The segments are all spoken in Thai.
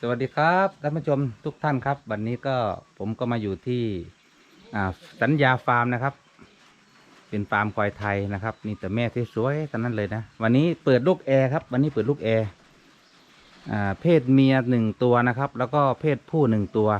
สวัสดีครับท่านผู้ชมทุกท่านครับ วันนี้ก็ผมก็มาอยู่ที่อ่าสัญญาฟาร์มนะครับ เป็นฟาร์มควายไทยนะครับนี่แต่แม่ที่สวยๆทั้งนั้นเลยนะ วันนี้เปิดลูกแอร์ครับ วันนี้เปิดลูกแอร์อ่าเพศเมียหนึ่งตัวนะครับ แล้วก็เพศผู้หนึ่งตัว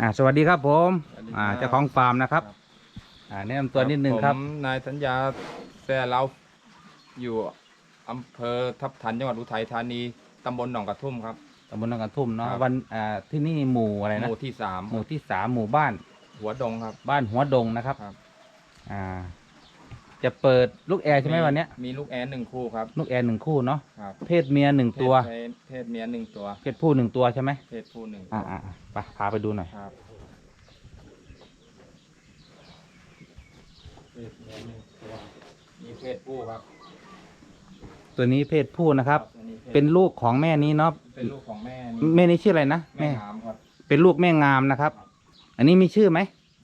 อ่าสวัสดีครับผมสวัสดีครับอ่าเจ้าของฟาร์มนะครับอ่าแนะนำตัวนิดนึงครับผมนายสัญญาแซ่เราอยู่ อำเภอทับทันจังหวัดอุทัยธานีตำบลหนองกระทุ่มครับ ตำบลหนองกระทุ่มเนาะครับ วันอ่าที่นี่หมู่อะไรหนะมู่ที่สามหมู่ที่สามหมู่บ้านหัวดงครับ บ้านหัวดงนะครับครับ อ่า จะเปิดลูกแอร์ใช่ไหมวันเนี้ยมีลูกแอนหนึ่งคู่ครับลูกแอร์หนึ่งคู่เนาะครับเพศเมียหนึ่งตัวเพศเพศเมียหนึ่งตัว เพศผู้หนึ่งตัวใช่ไหมเพศผู้หนึ่งอ่าอ่าอ่าไปพาไปดูหน่อยครับเพศเมียหนึ่งตัวมีเพศผู้ครับ ตัวนี้เพศผู้นะครับอันนี้พศเป็นลูกของแม่นี้เนาะเป็นลูกของแม่แม่นี้ชื่ออะไรนะแม่แม่งามครับ เป็นลูกแม่งามนะครับ อันนี้มีชื่อไหม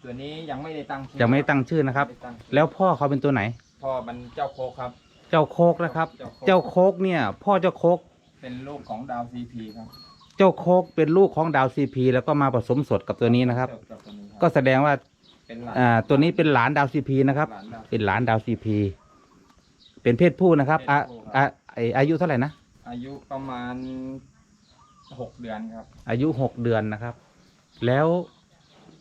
ตัวนี้ยังไม่ได้ตั้งชื่อยังไม่ได้ตั้งชื่อนะครับ ไม่ได้ตั้งชื่อแล้วพ่อเขาเป็นตัวไหน พ่อมันเจ้าโคกครับ เจ้าโคกนะครับ เจ้าโคกเจ้าโคกเนี่ย พ่อเจ้าโคก เป็นลูกของดาวซีพีครับเจ้าโคกเป็นลูกของดาวซีพีแล้วก็มาผสมสดกับตัวนี้นะครับเจ้าเจ้าตัวนี้ครับก็แสดงว่าเป็นหลานอ่าตัวนี้เป็นหลานดาวซีพีนะครับ หลานดาวเป็นหลานดาวซีพี เป็นเพศผู้นะครับอะอะไออายุเท่าไหร่นะ อายุประมาณหกเดือนครับ อายุหกเดือนนะครับ แล้ว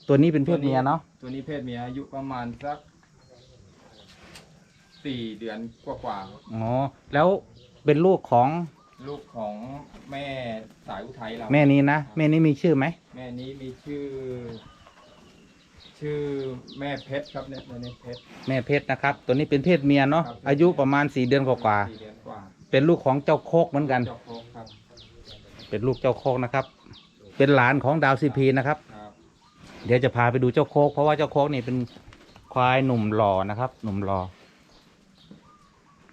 ตัวนี้เป็นเพศเมียเนาะ ตัวนี้เพศเมียอายุประมาณสักสี่เดือนกว่าๆครับอ๋อ แล้วเป็นลูกของลูกของแม่สายอุทัยเราแม่นี้นะ แม่นี้มีชื่อไหม แม่นี้มีชื่อ ชื่อแม่เพชรครับเนี่ยตัวนี้เพชร แม่เพชรนะครับ ตัวนี้เป็นเพศเมียเนาะครับ อายุประมาณสี่เดือนกว่าสี่เดือนกว่าๆเป็นลูกของเจ้าโคกเหมือนกัน เจ้าโคกครับเป็นลูกเจ้าโคกนะครับ เป็นหลานของดาวซีพีนะครับ ครับ เดี๋ยวจะพาไปดูเจ้าโคกเพราะว่าเจ้าโคกนี่เป็นควายหนุ่มหล่อนะครับ หนุ่มหล่อ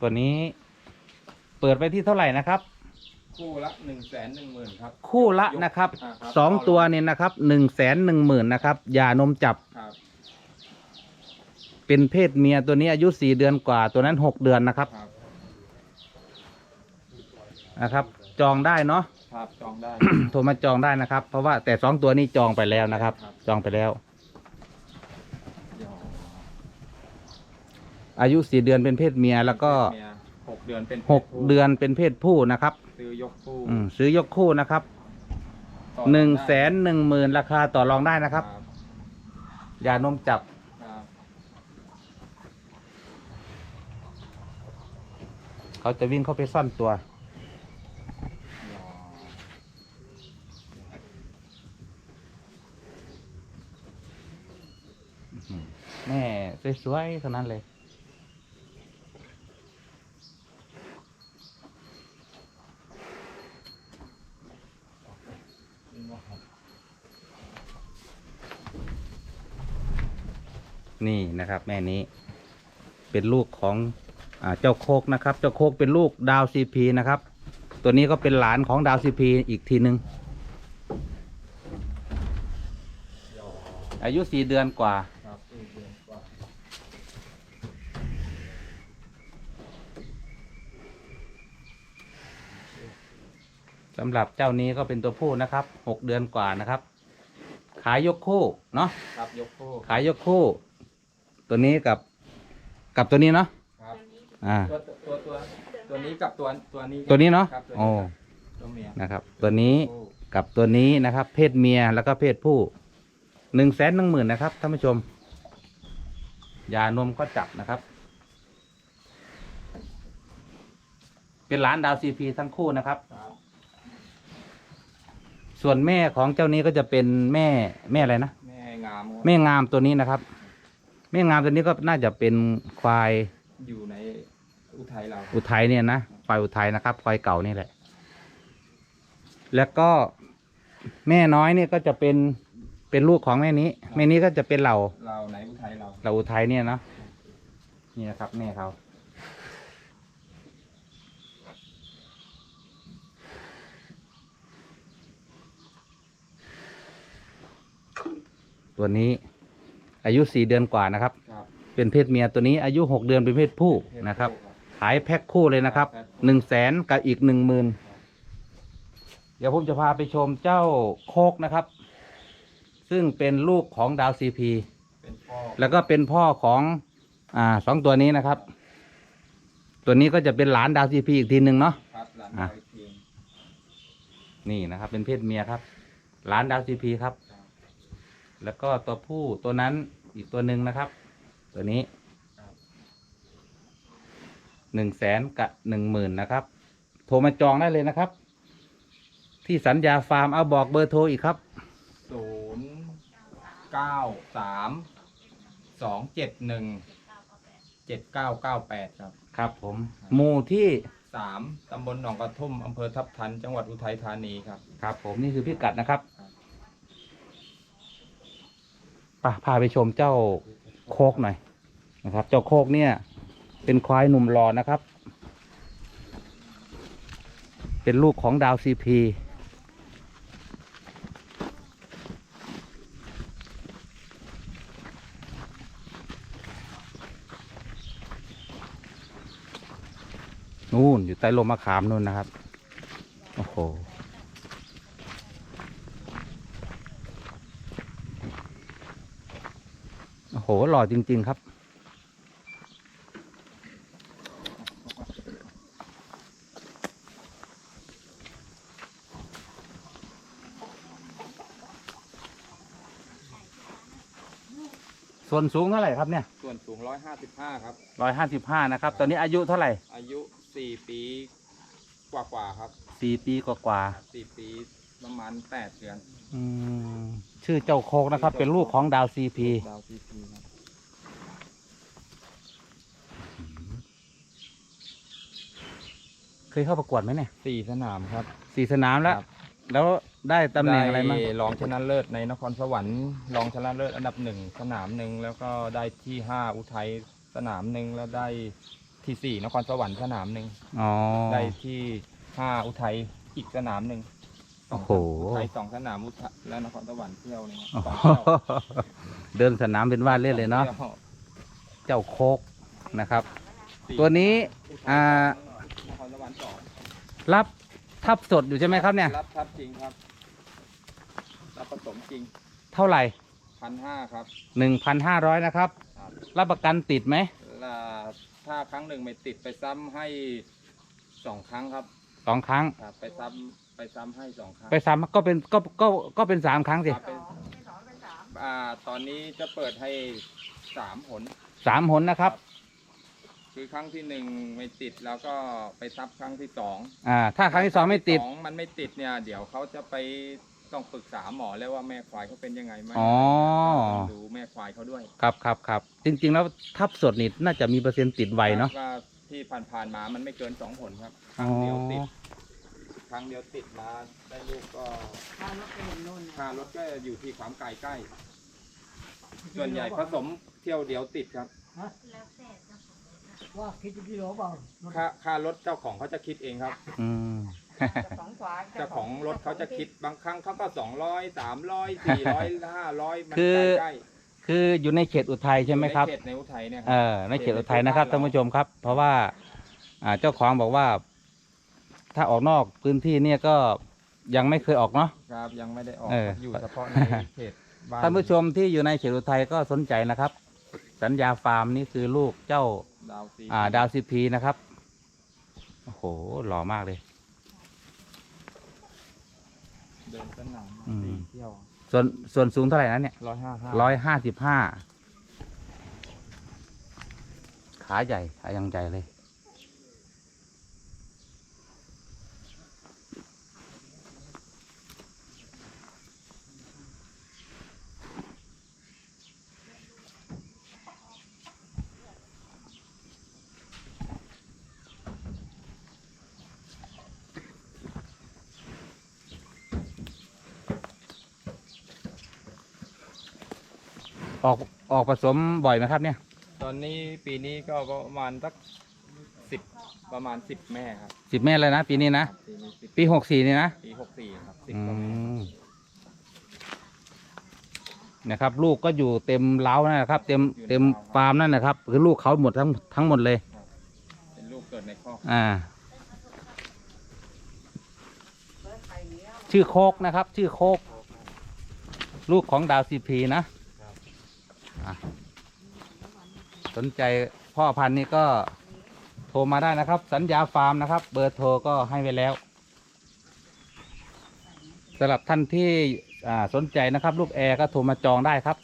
ตัวนี้ เปิดไปที่เท่าไหร่นะครับ คู่ละหนึ่งแสนหนึ่งหมื่นครับ คู่ละนะครับอ่าครับ สองตัวเนี่ยนะครับหนึ่งแสนหนึ่งหมื่นนะครับยานมจับครับเป็นเพศเมียตัวนี้อายุสี่เดือนกว่าตัวนั้นหกเดือนนะครับครับนะครับ จองได้เนาะ ครับจองได้ โทรมาจองได้นะครับ เพราะว่าแต่สองตัวนี้จองไปแล้วนะครับ ครับ จองไปแล้วเดี๋ยวอายุสี่เดือนเป็นเพศเมียแล้วก็เมีย หกเดือนเป็นหกเดือนเป็นเพศผู้นะครับ ซื้อยกคู่อืมซื้อยกคู่นะครับต่อหนึ่งได้แสนหนึ่งหมื่นราคาต่อรองได้นะครับครับ ยานมจับครับเขาจะวิ่งเข้าไปซ่อนตัวเดี๋ยวแม่สวยๆเท่านั้นเลย นี่นะครับ แม่นี้ เป็นลูกของอาเจ้าโคกนะครับ เจ้าโคกเป็นลูกดาวซีพีนะครับ ตัวนี้ก็เป็นหลานของดาวซีพีอีกทีหนึ่งอายุสี่เดือนกว่าครับสี่เดือนกว่าสำหรับเจ้านี้ก็เป็นตัวผู้นะครับหกเดือนกว่านะครับ ขายยกคู่เนาะ ครับยกคู่ ขายยกคู่ ตัวนี้กับกับตัวนี้เนาะครับอ่าตัวตัวตัวตัวนี้กับตัวตัวนี้ตัวนี้เนาะครับตัวโอ้นี้ครับตัวเมียนะครับ ตัวนี้คู่กับตัวนี้นะครับ เพศเมียแล้วก็เพศผู้หนึ่งแสนหนึ่งหมื่นนะครับท่านผู้ชม ยานมก็จับนะครับ เป็นหลานดาวซีพีทั้งคู่นะครับ ครับส่วนแม่ของเจ้านี้ก็จะเป็นแม่แม่อะไรนะ แม่งามครับแม่งามตัวนี้นะครับ แม่งามตัวนี้ก็น่าจะเป็นควายอยู่ในอุทัยเราอุทัยเนี่ยนะควายอุทัยนะครับควายเก่านี่แหละ แล้วก็แม่น้อยเนี่ยก็จะเป็นเป็นลูกของแม่นี้แม่นี้ก็จะเป็นเหล่าเราในอุทัยเราเหล่าอุทัยเนี่ยเนาะนี่นะครับแม่เขาตัวนี้ อายุสี่เดือนกว่านะครับ ครับเป็นเพศเมียตัวนี้อายุหกเดือนเป็นเพศผู้เพศนะครับผู้ขายแพ็คคู่เลยนะครับแพ็คหนึ่งแสนกับอีกหนึ่งหมื่นเดี๋ยวผมจะพาไปชมเจ้าโคกนะครับ ซึ่งเป็นลูกของดาวซีพีเป็นพ่อแล้วก็เป็นพ่อของอ่าสองตัวนี้นะครับ ตัวนี้ก็จะเป็นหลานดาวซีพีอีกทีหนึ่งเนาะ ครับหลานอะดาวอีกทีนี่นะครับ เป็นเพศเมียครับ หลานดาวซีพีครับครับ แล้วก็ตัวผู้ตัวนั้นอีกตัวหนึ่งนะครับ ตัวนี้ครับหนึ่งแสนกับหนึ่งหมื่นนะครับ โทรมาจองได้เลยนะครับ ที่สัญญาฟาร์มเอาบอกเบอร์โทรอีกครับศูนย์เก้าสามสองเจ็ดหนึ่งเจ็ดเก้าเก้าแปดครับครับผมหมู่ที่สามตำบลหนองกระทุ่มอำเภอทับทัน จังหวัดอุทัยธานีครับ ครับผมนี่คือพิกัดนะครับ ครับ ไปพาไปชมเจ้าโคกหน่อยนะครับ เจ้าโคกเนี่ย เป็นควายหนุ่มหล่อนะครับ เป็นลูกของดาวซีพีนู่นอยู่ใต้ลมมะขามนู่นนะครับ โอ้โห โอ้โหหล่อจริง ๆ ครับ ส่วนสูงเท่าไหร่ครับเนี่ยส่วนสูงร้อยห้าสิบห้าครับ ร้อยห้าสิบห้านะครับ ตอนนี้อายุเท่าไหร่อายุสี่ปีกว่ากว่าๆครับ สี่ปีกว่าสี่ปี ประมาณแปดเดือนๆอืมชื่อเจ้าโคกนะครับ เป็นลูกของดาวซีพีดาวซีพีครับเคยเข้าประกวดไหมเนี่ยสี่สนามครับ สี่สนามแล้ว ครับ แล้วได้ตำแหน่งอะไรมั้างด้รองชนะเลิศในนครสวรรค์รองชนะเลิศอันดับหนึ่งสนามหนึ่งแล้วก็ได้ที่ห้าอุทัยสนามหนึ่งแล้วได้ที่สี่นครสวรรค์สนามหนึ่งอ๋อได้ที่ห้าอุทัยอีกสนามหนึ่ง สโอ้งโหอุทัยสองสนามอุทัยและนครสวรรค์เที่ยวหนึงโอ้สองโหเที่ยวเดินสนามเป็นว่าเล่นเลยเนาะที่วเจ้าโคกนะครับ สี่ตัวนี้อุทัยอ่า นครสวรรค์สองรับทับสดอยู่ใช่ไหมครับเนี่ย รับทับจริงครับ รับผสมจริงเท่าไหร่พันห้าครับ หนึ่งพันห้าร้อยนะครับ ครับ รับประกันติดไหม แล้วถ้าครั้งหนึ่งไม่ติดไปซ้ำให้สองครั้งครับ สองครั้ง ครับไปซ้ำไปซ้ำให้สองครั้งไปสามก็เป็นก็ก็ก็เป็นสามครั้งสิครับไปอ่าตอนนี้จะเปิดให้สามผล สามหนนะครับ คือครั้งที่หนึ่งไม่ติดแล้วก็ไปซับครั้งที่สองอ่า ถ้าครั้งที่สองไม่ติด สองมันไม่ติดเนี่ย เดี๋ยวเขาจะไปต้องปรึกษาหมอแล้วว่าแม่ควายเขาเป็นยังไงไหมอ๋อ ต้องดูแม่ควายเขาด้วยครับครับครับจริง ๆ แล้วทับสดนี่น่าจะมีเปอร์เซ็นต์ติดไวเนาะว่า ที่ผ่านๆมามันไม่เกินสองผลครับคอ๋รั้องเดียวติดครั้งเดียวติดมาได้ลูกก็ค่ารถไปเห็นนู่นค่ารถก็อยู่ที่ความไกลใกล้ ส่วนใหญ่ผสมเที่ยวเดียวติดครับว่าคิดจะกี่โลเปล่าค่าค่ารถเจ้าของเขาจะคิดเองครับอืมสองขวาเจ้าของรถเขาจะคิดบางครั้งเขาก็สองร้อยสามร้อยสี่ร้อยห้าร้อยมันคือใกล้ คืออยู่ในเขตอุทัยๆใช่ไหมครับ ในเขตในอุทัยเนี่ยคเอรับ อในเขตอุทัยนะครับท่านผู้ชมครับ เพราะว่าอ่าเจ้าของบอกว่า ถ้าออกนอกพื้นที่เนี่ยก็ยังไม่เคยออกเนาะ ครับ ยังไม่ได้ออกเอออยู่เฉพาะในเขตบ้านท่านผู้ชมที่อยู่ในเขตอุทัยก็สนใจนะครับ สัญญาฟาร์มนี่คือลูกเจ้า ดาวซีอ่าดาวซีพีนะครับ โอ้โห หล่อมากเลย เดินสนามอืม สี่เที่ยว ส่วนส่วนสูงเท่าไหร่นะเนี่ยร้อยห้าห้าร้อยห้าสิบห้าขาใหญ่ขายังใหญ่เลย ออกออกผสมบ่อยไหมครับเนี่ย ตอนนี้ปีนี้ก็ประมาณสักสิบประมาณสิบแม่ครับสิบแม่เลยนะปีนี้นะ ปีหกสี่นี่นะปีหกสี่ครับสิบแม่นะครับ ลูกก็อยู่เต็มเล้านะครับ เต็มเต็มฟาร์มนั่นนะครับ คือลูกเขาหมดทั้งทั้งหมดเลย เป็นลูกเกิดในคอกอ่า ชื่อโคกนะครับ ชื่อโคก ลูกของดาวซีพีนะ สนใจพ่อพันธุ์นี่ก็โทรมาได้นะครับ สัญญาฟาร์มนะครับ เบอร์โทรก็ให้ไว้แล้วสำหรับท่านที่อ่าสนใจนะครับ ลูกแอร์ก็โทรมาจองได้ครับ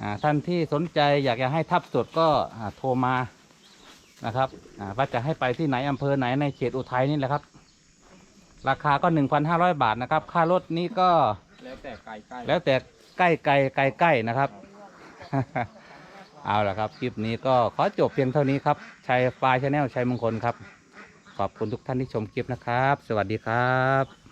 อ่าท่านที่สนใจอยากจะให้ทับสดก็อ่าโทรมานะครับอ่าว่าจะให้ไปที่ไหนอำเภอไหนในเขตอุทัยนี่แหละครับ ราคาก็ 1,500 บาทนะครับ ค่ารถนี้ก็แล้วแต่ไกลใกล้แล้วแต่ ใกล้ไกลไกลใกล้นะครับ เอาละครับคลิปนี้ก็ขอจบเพียงเท่านี้ครับชัยฟ้าชาแนลชัยมงคลครับ ขอบคุณทุกท่านที่ชมคลิปนะครับ สวัสดีครับ